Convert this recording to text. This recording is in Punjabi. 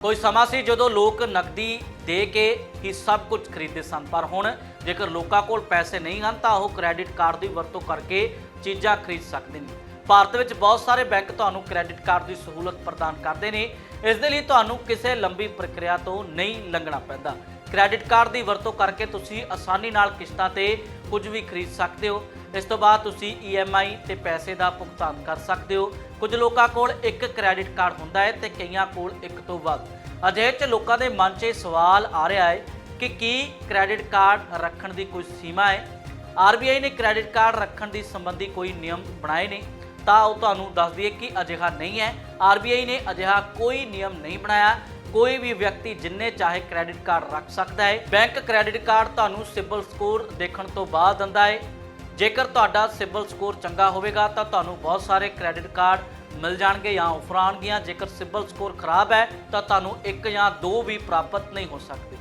ਕੋਈ ਸਮਾਂ ਸੀ ਜਦੋਂ ਲੋਕ ਨਕਦੀ ਦੇ ਕੇ ਹੀ ਸਭ ਕੁਝ ਖਰੀਦਦੇ ਸਨ, ਪਰ ਹੁਣ ਜੇਕਰ ਲੋਕਾਂ ਕੋਲ ਪੈਸੇ ਨਹੀਂ ਹਨ ਤਾਂ ਉਹ ਕ੍ਰੈਡਿਟ ਕਾਰਡ ਦੀ ਵਰਤੋਂ ਕਰਕੇ ਚੀਜ਼ਾਂ ਖਰੀਦ ਸਕਦੇ ਨੇ। ਭਾਰਤ ਵਿੱਚ ਬਹੁਤ ਸਾਰੇ ਬੈਂਕ ਤੁਹਾਨੂੰ ਕ੍ਰੈਡਿਟ ਕਾਰਡ ਦੀ ਸਹੂਲਤ ਪ੍ਰਦਾਨ ਕਰਦੇ ਨੇ। ਇਸ ਦੇ ਲਈ ਤੁਹਾਨੂੰ ਕਿਸੇ ਲੰਬੀ ਪ੍ਰਕਿਰਿਆ ਤੋਂ ਨਹੀਂ ਲੰਘਣਾ ਪੈਂਦਾ। ਕ੍ਰੈਡਿਟ ਕਾਰਡ ਦੀ ਵਰਤੋਂ ਕਰਕੇ ਤੁਸੀਂ ਆਸਾਨੀ ਨਾਲ ਕਿਸ਼ਤਾਂ ਤੇ ਕੁਝ ਵੀ ਖਰੀਦ ਸਕਦੇ ਹੋ। ਇਸ ਤੋਂ ਬਾਅਦ ਤੁਸੀਂ EMI ਤੇ ਪੈਸੇ ਦਾ ਭੁਗਤਾਨ ਕਰ ਸਕਦੇ ਹੋ। ਕੁਝ ਲੋਕਾਂ ਕੋਲ ਇੱਕ ਕ੍ਰੈਡਿਟ ਕਾਰਡ ਹੁੰਦਾ ਹੈ ਤੇ ਕਈਆਂ ਕੋਲ ਇੱਕ ਤੋਂ ਵੱਧ। ਅਜਿਹੇ 'ਚ ਲੋਕਾਂ ਦੇ ਮਨ 'ਚ ਇਹ ਸਵਾਲ ਆ ਰਿਹਾ ਹੈ ਕਿ ਕੀ ਕ੍ਰੈਡਿਟ ਕਾਰਡ ਰੱਖਣ ਦੀ ਕੋਈ ਸੀਮਾ ਹੈ? RBI ਨੇ ਕ੍ਰੈਡਿਟ ਕਾਰਡ ਰੱਖਣ ਦੀ ਸੰਬੰਧੀ ਕੋਈ ਨਿਯਮ ਬਣਾਏ ਨੇ? ਤਾਂ ਉਹ ਤੁਹਾਨੂੰ ਦੱਸ ਦਈਏ ਕਿ ਅਜਿਹਾ ਨਹੀਂ ਹੈ। RBI ਨੇ ਅਜਿਹਾ ਕੋਈ ਨਿਯਮ ਨਹੀਂ ਬਣਾਇਆ। ਕੋਈ ਵੀ ਵਿਅਕਤੀ ਜਿੰਨੇ ਚਾਹੇ ਕ੍ਰੈਡਿਟ ਕਾਰਡ ਰੱਖ ਸਕਦਾ ਹੈ ਬੈਂਕ ਕ੍ਰੈਡਿਟ ਕਾਰਡ ਤੁਹਾਨੂੰ ਸਿਬਲ ਸਕੋਰ ਦੇਖਣ ਤੋਂ ਬਾਅਦ ਦਿੰਦਾ ਹੈ। ਜੇਕਰ ਤੁਹਾਡਾ ਸਿਬਲ ਸਕੋਰ ਚੰਗਾ ਹੋਵੇਗਾ, ਤਾਂ ਤੁਹਾਨੂੰ ਬਹੁਤ ਸਾਰੇ ਕ੍ਰੈਡਿਟ ਕਾਰਡ ਮਿਲ ਜਾਣਗੇ ਜਾਂ ਆਫਰ ਆਉਣਗੀਆਂ ਜੇਕਰ ਸਿਬਲ ਸਕੋਰ ਖਰਾਬ ਹੈ, ਤਾਂ ਤੁਹਾਨੂੰ ਇੱਕ ਜਾਂ ਦੋ ਵੀ ਪ੍ਰਾਪਤ ਨਹੀਂ ਹੋ ਸਕਦੇ।